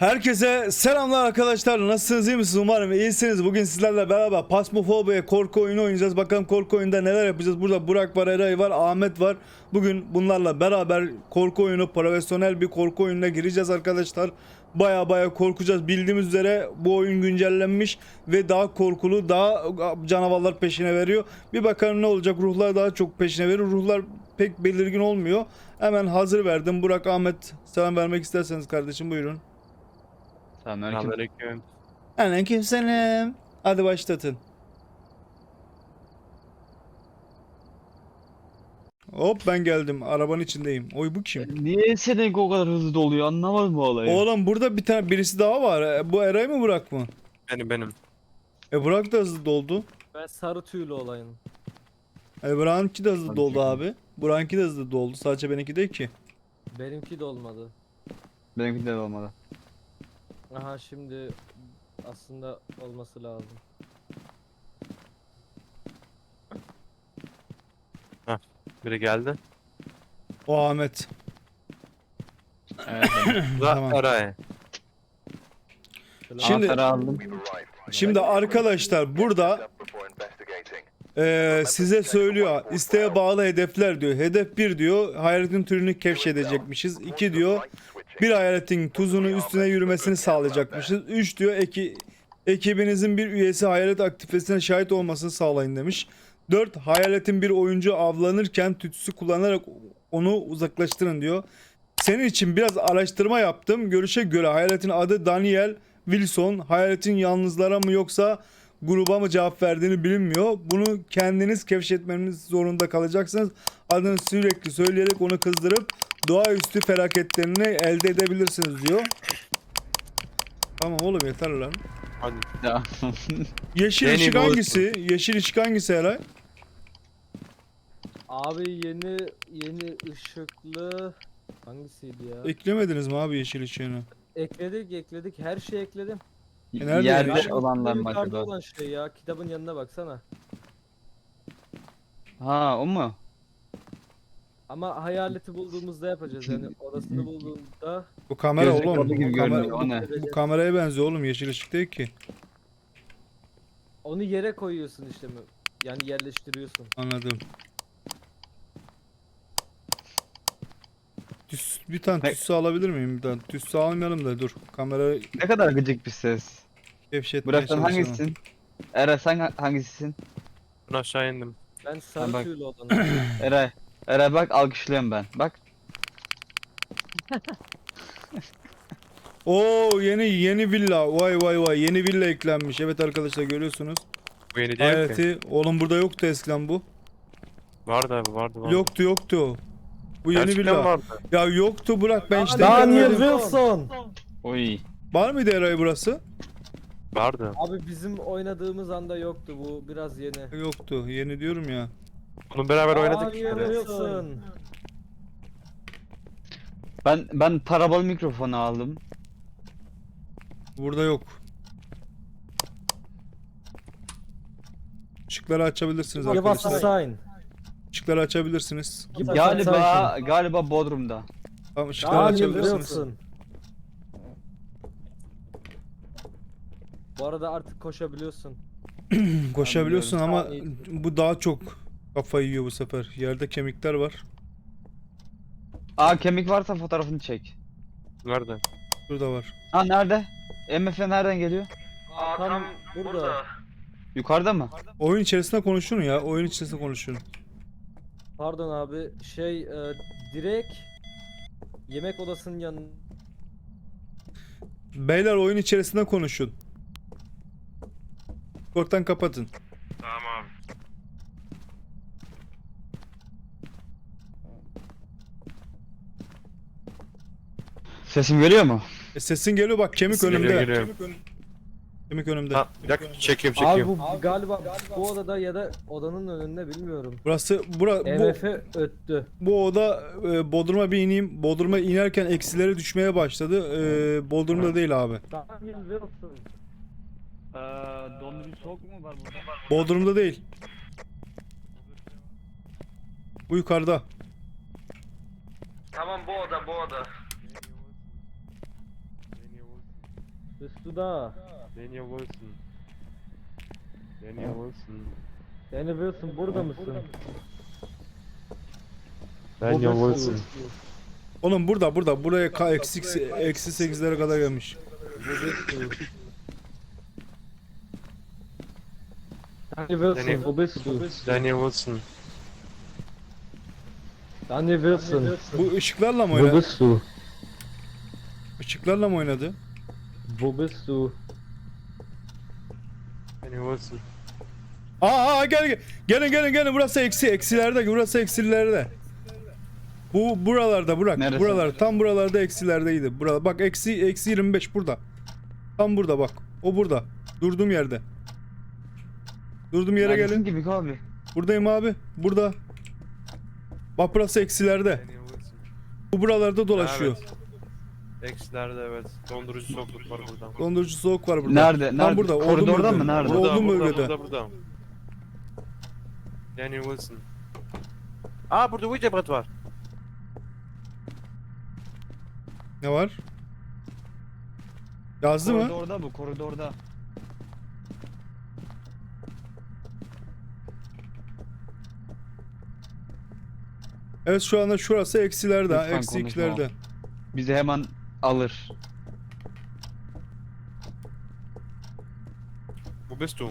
Herkese selamlar arkadaşlar. Nasılsınız iyi misiniz? Umarım iyisiniz. Bugün sizlerle beraber Pasmofobia korku oyunu oynayacağız. Bakalım korku oyunda neler yapacağız. Burada Burak var, Eray var, Ahmet var. Bugün bunlarla beraber korku oyunu, profesyonel bir korku oyununa gireceğiz arkadaşlar. Baya baya korkacağız. Bildiğimiz üzere bu oyun güncellenmiş ve daha korkulu, daha canavarlar peşine veriyor. Bir bakalım ne olacak. Ruhlar daha çok peşine veriyor. Ruhlar pek belirgin olmuyor. Hemen hazır verdim. Burak, Ahmet selam vermek isterseniz kardeşim buyurun. Selamünaleyküm. Selamünaleyküm. Aleyküm selam. Hadi başlatın. Hop ben geldim. Arabanın içindeyim. Oy bu kim? Niye senin o kadar hızlı doluyor anlamadım bu olayı. Oğlum burada bir tane birisi daha var. E, Bu Eray mı Burak mı? Benim benim. E Burak da hızlı doldu. Ben sarı tüylü olayım. E Burak'ınki de hızlı doldu abi. Burak'ınki de hızlı doldu. Sadece benimki değil ki. Benimki de olmadı. Benimki de olmadı. Aha şimdi aslında olması lazım. Biri geldi. O Ahmet. Evet. Tamam. Şöyle- Şimdi- Anahtarı aldım. Şimdi arkadaşlar burada e, size söylüyor isteğe bağlı hedefler diyor. Hedef 1 diyor hayaletin türünü keşfedecekmişiz. 2 diyor bir hayaletin tuzunu üstüne yürümesini sağlayacakmışız. 3 diyor eki, ekibinizin bir üyesi hayalet aktifesine şahit olmasını sağlayın demiş. 4 hayaletin bir oyuncu avlanırken tütsü kullanarak onu uzaklaştırın diyor. Senin için biraz araştırma yaptım. Görüşe göre hayaletin adı Daniel Wilson. Hayaletin yalnızlara mı yoksa gruba mı cevap verdiğini bilinmiyor. Bunu kendiniz keşfetmeniz zorunda kalacaksınız. Adını sürekli söyleyerek onu kızdırıp doğaüstü felaketlerini elde edebilirsiniz diyor. Tamam oğlum yeter lan. Hadi. Ya. Yeşil Danny ışık Wilson. hangisi? Yeşil ışık hangisi Eray? Abi yeni yeni ışıklı hangisiydi ya? Eklemediniz mi abi yeşil ışığını? ekledik ekledik her şeyi ekledim. E, nerede Yerde yani? Mı yukarıda olan şey ya kitabın yanına baksana. Ha o mu? Ama hayaleti bulduğumuzda yapacağız yani odasını bulduğunda Bu kamera Gözlük oğlum. gibi Bu, kamera, görünüyor o ne? bu kameraya benziyor oğlum yeşil ışık değil ki. onu yere koyuyorsun işte mi? Yani yerleştiriyorsun. Anladım. Tüs, bir tane Ne- tüssü alabilir miyim? Bir tane tüssü almayalım da dur. Kamerayı Ne kadar gıcık bir ses. gevşetmeye Burak sen çalışalım. hangisisin? Eray sen ha- hangisisin? Ben aşağı indim. Ben sarı bak. tüylü olanım. Eray. Eray bak alkışlıyorum ben. Bak. Oo yeni yeni villa. Vay vay vay yeni villa eklenmiş. Evet arkadaşlar görüyorsunuz. Bu yeni değil ki. Hayaleti. Oğlum burada yoktu eskiden bu. Vardı abi vardı vardı. Yoktu yoktu. Bu yeni Gerçekten villa. vardı. Ya yoktu Burak ben işte Daniel. Wilson. Oy. Var mıydı Eray burası? Vardı. Abi bizim oynadığımız anda yoktu bu biraz yeni. Yoktu. Yeni diyorum ya. Bunu beraber oynadık. İşte. Ben ben parabol mikrofonu aldım. Burada yok. Işıkları açabilirsiniz Give us a arkadaşlar. sign. Işıkları açabilirsiniz. Give us a Galiba sign. galiba Bodrum'da. Tamam ışıkları Daniel açabilirsiniz. Bu arada artık koşabiliyorsun. Koşabiliyorsun ama bu daha çok kafayı yiyor bu sefer. Yerde kemikler var. Aa kemik varsa fotoğrafını çek. Nerede? Burada var. Ha nerede? MF nereden geliyor? Tam burada. Yukarıda mı? Oyun içerisinde konuşun ya. Oyun içerisinde konuşun. Pardon abi şey e, direkt yemek odasının yanı Beyler oyun içerisinde konuşun. Korktan kapatın. Tamam abi. Sesim geliyor mu? E, sesin geliyor bak kemik Sesin önümde. geliyor, geliyor. Kemik, ön- kemik önümde. Ha, bir dakika çekeyim Abi çekeyim. bu galiba bu odada ya da odanın önünde bilmiyorum. Burası bura bu, EMF öttü. bu oda e, Bodrum'a bir ineyim. Bodrum'a inerken eksilere düşmeye başladı. E, Bodrum'da değil abi. Daniel Wilson. Ee, dondurucu soğuk mu var burada? Bodrum'da değil. Bu yukarıda. Tamam bu oda bu oda. Üstüda. Daniel Wilson. Daniel Wilson. Danny Wilson burada mısın? Daniel Wilson. Oğlum burada burada buraya ka- eksi eksi 8'lere kadar gelmiş. Danny Wilson, du? Daniel Wilson. Danny Wilson, Bu ışıklarla mı oynadı? bist du? Işıklarla mı oynadı? Wo bist du? Daniel Wilson. Aa, aa gel gel. Gelin gelin gelin burası eksi eksilerde burası eksilerde. Bu buralarda Burak. Neresi? Buralar tam buralarda eksilerdeydi. Burada bak eksi eksi 25 burada. Tam burada bak. O burada. Durduğum yerde. Durduğum yere Neredesin gelin. ki Biko abi? Buradayım abi. Burada. Bak burası eksilerde. Wilson. Bu buralarda dolaşıyor. Evet. Eksilerde evet. Dondurucu soğukluk var burada. Dondurucu soğuk var burada. Nerede? Tam Nerede? burada. olduğum Koridorda bölgede. mı? Nerede? Burada, Olduğum burada, bölgede. burada, burada. Daniel Wilson. Aa burada Ouija var. Ne var? Yazdı mı? Koridorda bu koridorda. Evet şu anda şurası eksilerde. Lütfen Eksi konuşma. ikilerde. Bizi hemen alır. Wo bist du?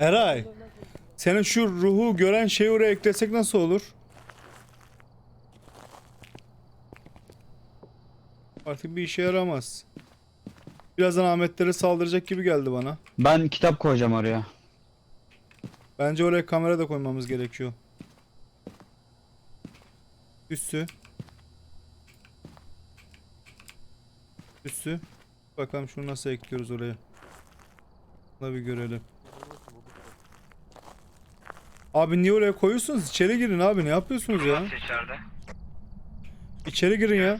Eray. Senin şu ruhu gören şeyi oraya eklesek nasıl olur? Artık bir işe yaramaz. Birazdan Ahmetlere saldıracak gibi geldi bana. Ben kitap koyacağım oraya. Bence oraya kamera da koymamız gerekiyor. Üssü. Üssü. Bakalım şunu nasıl ekliyoruz oraya. Bunu bir görelim. Abi niye oraya koyuyorsunuz? İçeri girin abi ne yapıyorsunuz ya? içeride? İçeri girin ya.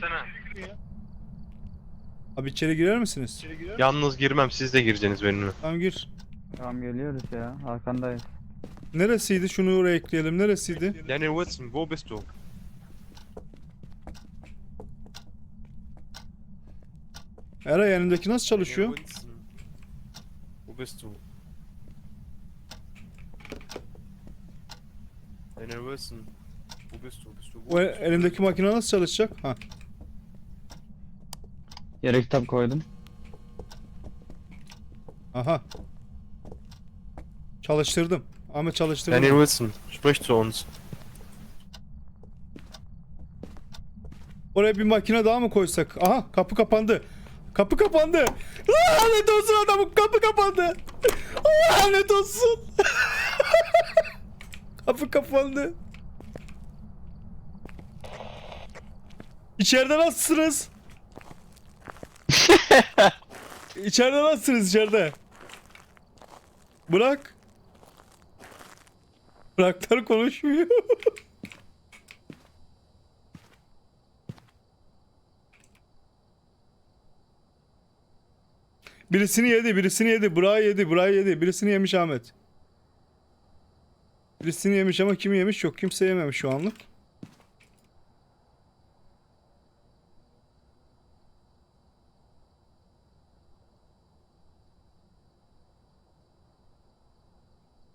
Abi içeri girer misiniz? Yalnız girmem siz de gireceksiniz benimle. Tamam gir. Tamam geliyoruz ya. Arkandayız. Neresiydi? Şunu oraya ekleyelim. Neresiydi? Daniel Wilson, wo bist Eray yanındaki nasıl çalışıyor? Wo bist du? Daniel Wilson. Wo bist du? Bist du wo? O el- elimdeki makine nasıl çalışacak? Ha. Yere kitap koydum. Aha. Çalıştırdım. Ahmet çalıştırdım. Daniel Wilson, sprich zu uns. Oraya bir makine daha mı koysak? Aha kapı kapandı. Kapı kapandı. Lanet olsun adamım kapı kapandı. Lanet olsun. kapı kapandı. İçeride nasılsınız? içeride nasılsınız içeride? Bırak. Bıraklar konuşmuyor. Birisini yedi, birisini yedi. Burak'ı yedi, Burak'ı yedi. Birisini yemiş Ahmet. Birisini yemiş ama kimi yemiş yok. Kimse yememiş şu anlık.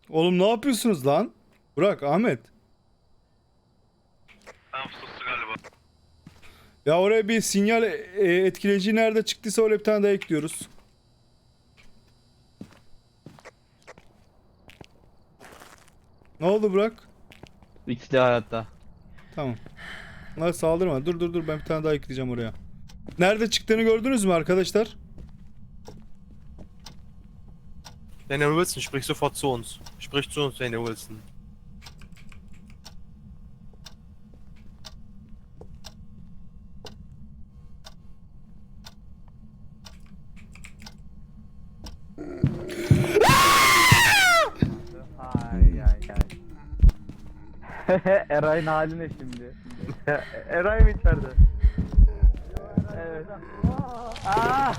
Oğlum ne yapıyorsunuz lan? Burak, Ahmet. Tamam sustu galiba. Ya oraya bir sinyal e, etkileyici nerede çıktıysa oraya bir tane daha ekliyoruz. Ne oldu Burak? İkisi de hayatta. Tamam. Bunlar saldırma. Dur dur dur ben bir tane daha ekleyeceğim oraya. Nerede çıktığını gördünüz mü arkadaşlar? Daniel Wilson, sprich sofort zu uns. Sprich zu uns, Daniel Wilson. Ay ay ay. Eray'ın hali ne şimdi? Eray mı içeride? Evet. Aa!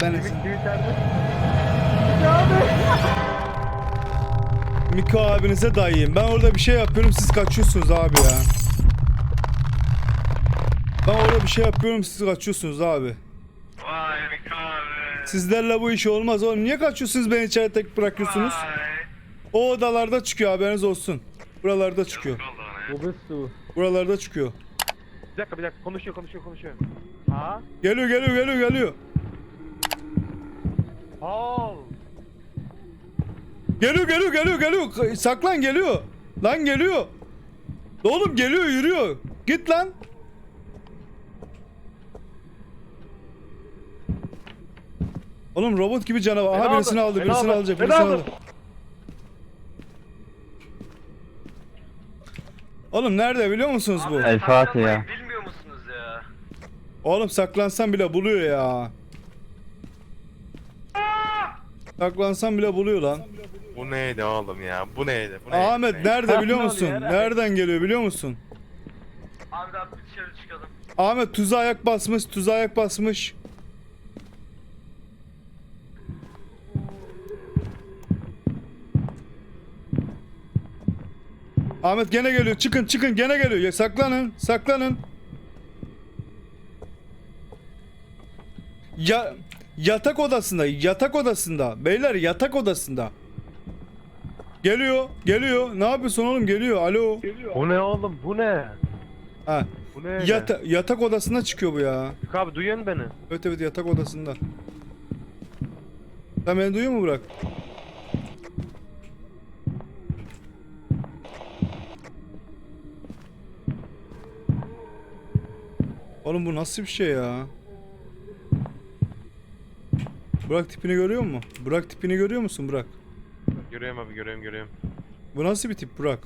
Ben Kim içeride? Miko abinize dayıyım. Ben orada bir şey yapıyorum siz kaçıyorsunuz abi ya. Ben orada bir şey yapıyorum siz kaçıyorsunuz abi. Vay be abi. Sizlerle bu iş olmaz oğlum. Niye kaçıyorsunuz beni içeri tek bırakıyorsunuz? O odalarda çıkıyor haberiniz olsun. Buralarda çıkıyor. Bu bir su. Buralarda çıkıyor. Bir dakika bir dakika konuşuyor konuşuyor konuşuyor. Ha? Geliyor geliyor geliyor geliyor. Paul. Geliyor geliyor geliyor geliyor. Saklan geliyor. Lan geliyor. Oğlum geliyor yürüyor. Git lan. Oğlum robot gibi canavar. Aha birisini aldı, birisini alacak, birisini aldı. Oğlum nerede biliyor musunuz bu? El Fatiha. Bilmiyor musunuz ya? Oğlum saklansan bile buluyor ya. Saklansan bile buluyor lan. Bu neydi oğlum ya? Bu neydi? Bu neydi? Ahmet Bu neydi? nerede biliyor musun? ya? Nereden geliyor biliyor musun? Abi abi dışarı çıkalım. Ahmet tuza ayak basmış, tuza ayak basmış. Ahmet gene geliyor. Çıkın çıkın gene geliyor. Ya, saklanın, saklanın. Ya yatak odasında, yatak odasında. Beyler yatak odasında. Geliyor, geliyor. Ne yapıyorsun oğlum? Geliyor. Alo. Bu ne oğlum? Bu ne? Ha. Bu ne? Yata yatak odasına çıkıyor bu ya. Yok abi duyuyor musun beni? Evet evet yatak odasında. Sen beni duyuyor mu Burak? Oğlum bu nasıl bir şey ya? Burak tipini görüyor musun? Burak tipini görüyor musun Burak? Görüyorum abi görüyorum görüyorum. Bu nasıl bir tip Burak?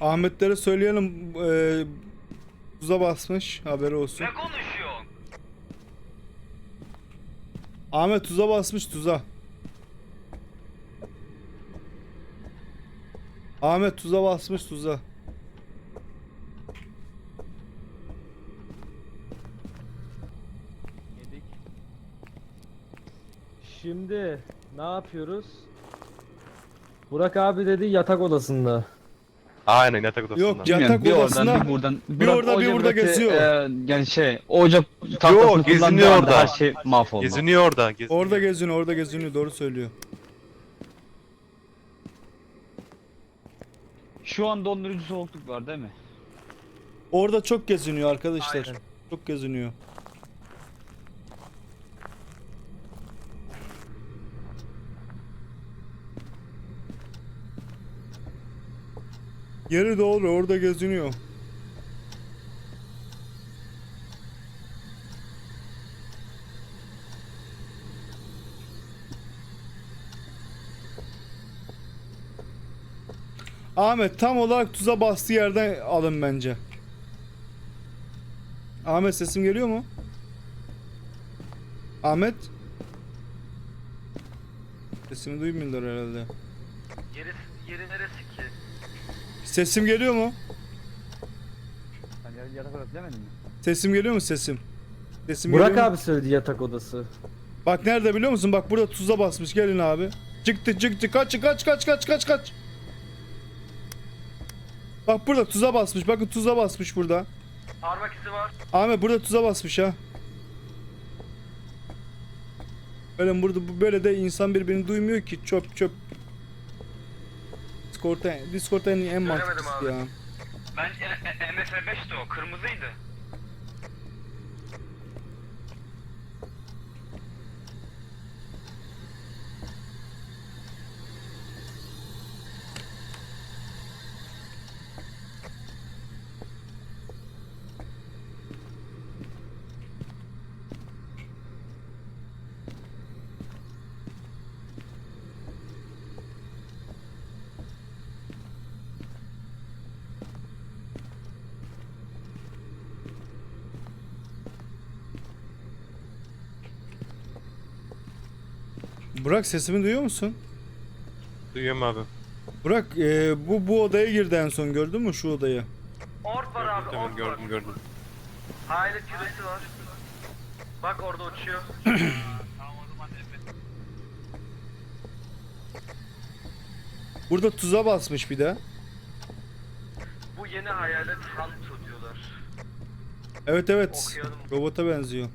Ahmetlere söyleyelim eee tuza basmış haberi olsun. Ne konuşuyorsun? Ahmet tuza basmış tuza. Ahmet tuza basmış tuza. Şimdi ne yapıyoruz? Burak abi dedi yatak odasında. Aynen yatak odasında. Yok, Bilmiyorum, Yatak bir odasına- oradan bir buradan. bir Burak orada, bir burada geziyor. e, yani şey ocak tahtasını Yok, kullandığı geziniyor anda orada. Her şey mahvoldu. Geziniyor orada. Geziniyor. Orada geziniyor, orada geziniyor. Doğru söylüyor. Şu an dondurucu soğukluk var değil mi? Orada çok geziniyor arkadaşlar. Aynen. Çok geziniyor. Yeri doğru orada geziniyor. Ahmet tam olarak tuza bastığı yerden alın bence. Ahmet sesim geliyor mu? Ahmet? Sesimi duymuyorlar herhalde. Yeri, yeri neresi? Sesim geliyor mu? Sen yatak odası demedin mi? Sesim geliyor mu sesim? Sesim Burak geliyor mu? abi söyledi yatak odası. Bak nerede biliyor musun? Bak burada tuza basmış. Gelin abi. Çıktı çıktı. Kaç kaç kaç kaç kaç kaç. Bak burada tuza basmış. Bakın tuza basmış burada. Parmak izi var. Ahmet burada tuza basmış ha. Böyle burada bu- böyle de insan birbirini duymuyor ki çöp çöp. Discord'da Discord'da en, en mantıklısı ya. Ben e, MF5'ti o. Kırmızıydı. Burak sesimi duyuyor musun? Duyuyorum abi. Burak e, bu bu odaya girdi en son gördün mü şu odayı? Orb var Gördüm, abi. tamam, gördüm var. gördüm. Hayalet küresi var. Bak orada uçuyor. Burada tuza basmış bir de. Bu yeni hayalet Hantu diyorlar. Evet evet. Okuyalım. Robota benziyor.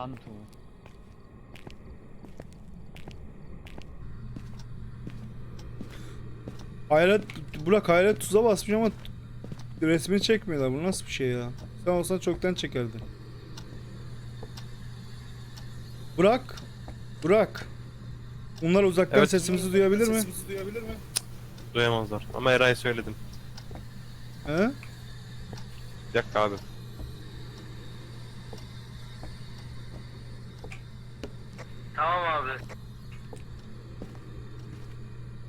Hantu. Hayret, Burak hayret tuza basmış ama resmini çekmiyorlar. Bu nasıl bir şey ya? Sen olsan çoktan çekerdin. Burak. Burak. Bunlar uzaktan Evet. sesimizi duyabilir mi? Duyamazlar. Ama Eray'a söyledim. He? Bir dakika abi. Tamam abi.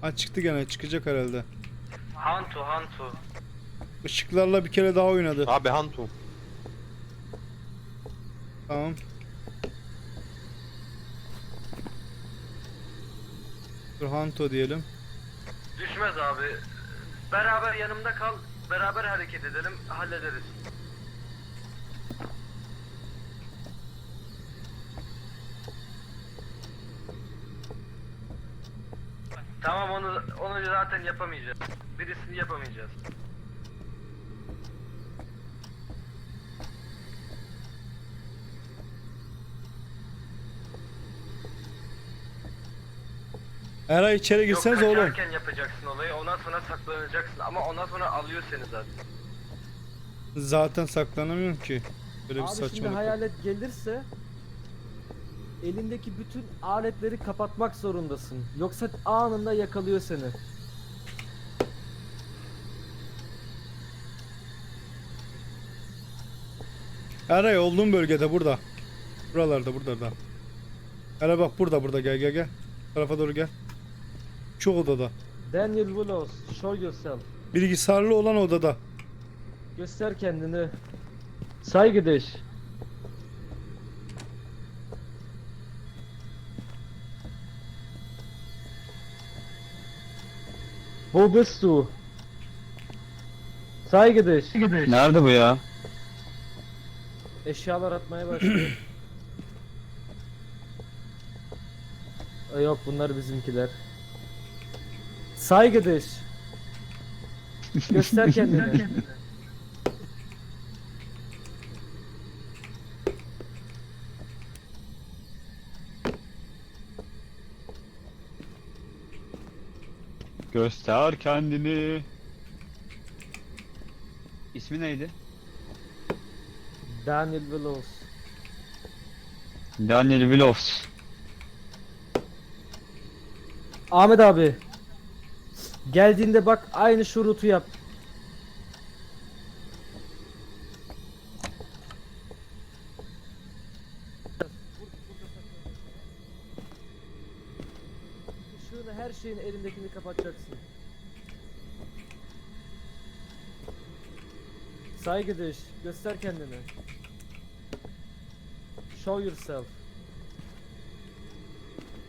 Ha çıktı gene. Çıkacak herhalde. Hantu Hantu. Işıklarla bir kere daha oynadı. Abi Hantu. Tamam. Dur Hanto diyelim. Düşmez abi. Beraber yanımda kal. Beraber hareket edelim. Hallederiz. Tamam onu onu zaten yapamayacağız. Birisini yapamayacağız. Eray içeri girseniz Yok oğlum. kaçarken yapacaksın olayı. Ondan sonra saklanacaksın. Ama ondan sonra alıyor seni zaten. Zaten saklanamıyorum ki. Böyle bir Abi şimdi saçmalık. hayalet gelirse elindeki bütün aletleri kapatmak zorundasın. Yoksa anında yakalıyor seni. Eray olduğum bölgede burada. Buralarda burada da. Eray bak burada burada gel gel gel. Bu tarafa doğru gel. Şu odada. Daniel Willows, show yourself. Bilgisayarlı olan odada. Göster kendini. Saygıdeş. Wo bist du? Saygıdeş. Nerede bu ya? Eşyalar atmaya başlıyor. Ay Yok bunlar bizimkiler. Saygıdeş. Göster kendini. Göster kendini. İsmi neydi? Daniel Willows. Daniel Willows. Ahmet abi. Geldiğinde bak aynı şu rutu yap. Her şeyin elindekini kapatacaksın. Saygıdeş, göster kendini. Show yourself.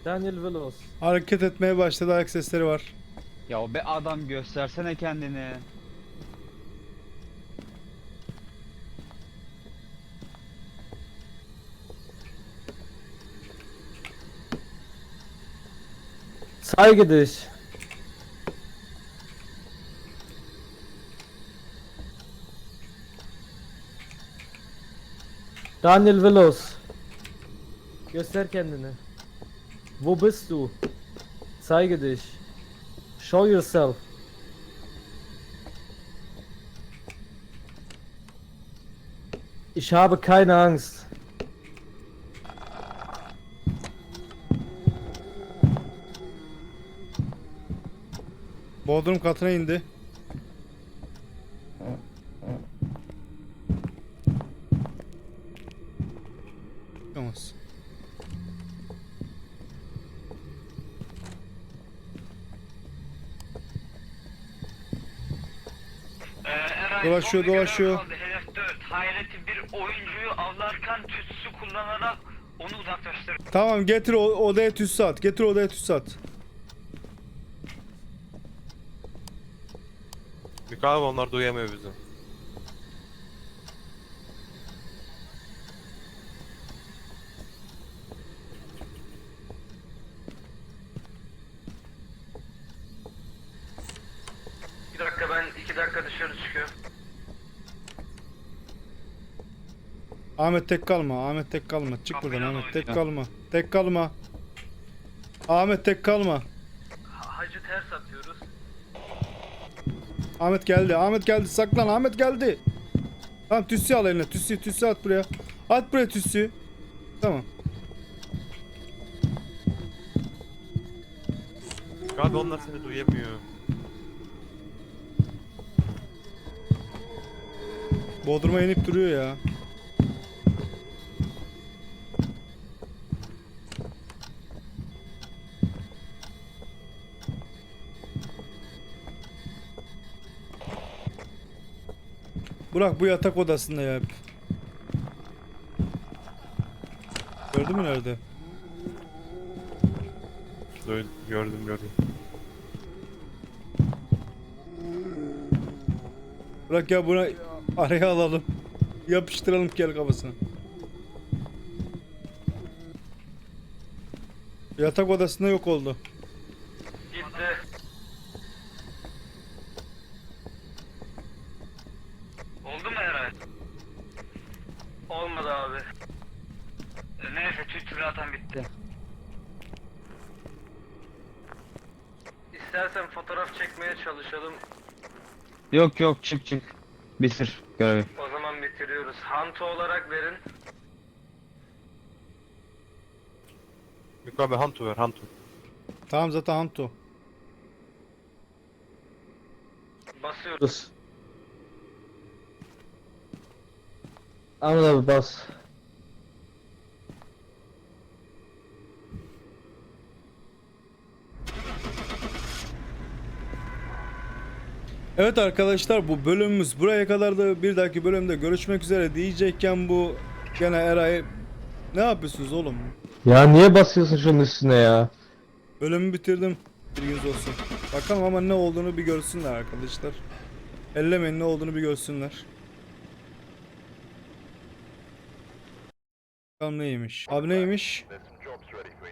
Daniel Willows. Hareket etmeye başladı ayak sesleri var. Ya be adam göstersene kendini. Saygıdeş. Daniel Willows. Göster kendini. Wo bist du? Zeige dich. Show yourself. Ich habe keine Angst. Bodrum katına indi. Çıkamaz. Dolaşıyor, dolaşıyor. Hedef 4. Hayaleti bir oyuncuyu avlarken tütsü kullanarak onu uzaklaştır. Tamam getir odaya tütsü at. Getir odaya tütsü at. Abi onlar duyamıyor bizi. Bir dakika ben iki dakika dışarı çıkıyorum. Ahmet tek kalma. Ahmet tek kalma. Çık buradan Kapıyla Ahmet tek kalma. Tek kalma. Ahmet tek kalma. Ha- Hacı ters atıyoruz. Ahmet geldi. Ahmet geldi. Saklan. Ahmet geldi. Tamam tüssü al eline. Tüssü tüssü at buraya. At buraya tüssü. Tamam. Abi onlar seni duyamıyor. Bodrum'a inip duruyor ya. Burak bu yatak odasında ya. Gördün mü nerede? Duydum, gördüm gördüm. Burak ya buna araya alalım. Yapıştıralım kel kafasına. Yatak odasında yok oldu. Gitti. Oldu mu herhalde? Olmadı abi. E, Neyse tüt zaten bitti. İstersen fotoğraf çekmeye çalışalım. Yok yok çık çık. Bitir görevi. O zaman bitiriyoruz. Hanto olarak verin. Miko abi Hantu ver Hantu. Tamam zaten Hanto. Basıyorum. Bas. Abi bas. Evet arkadaşlar bu bölümümüz buraya kadardı. Bir dahaki bölümde görüşmek üzere diyecekken bu gene Eray ne yapıyorsunuz oğlum? Ya niye basıyorsun şunun üstüne ya? Bölümü bitirdim. Bilginiz olsun. Bakalım ama ne olduğunu bir görsünler arkadaşlar. Ellemeyin ne olduğunu bir görsünler. Bakalım neymiş? Abi neymiş?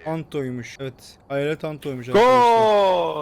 Anto'ymuş. Evet. Hayalet Anto'ymuş arkadaşlar. Gol!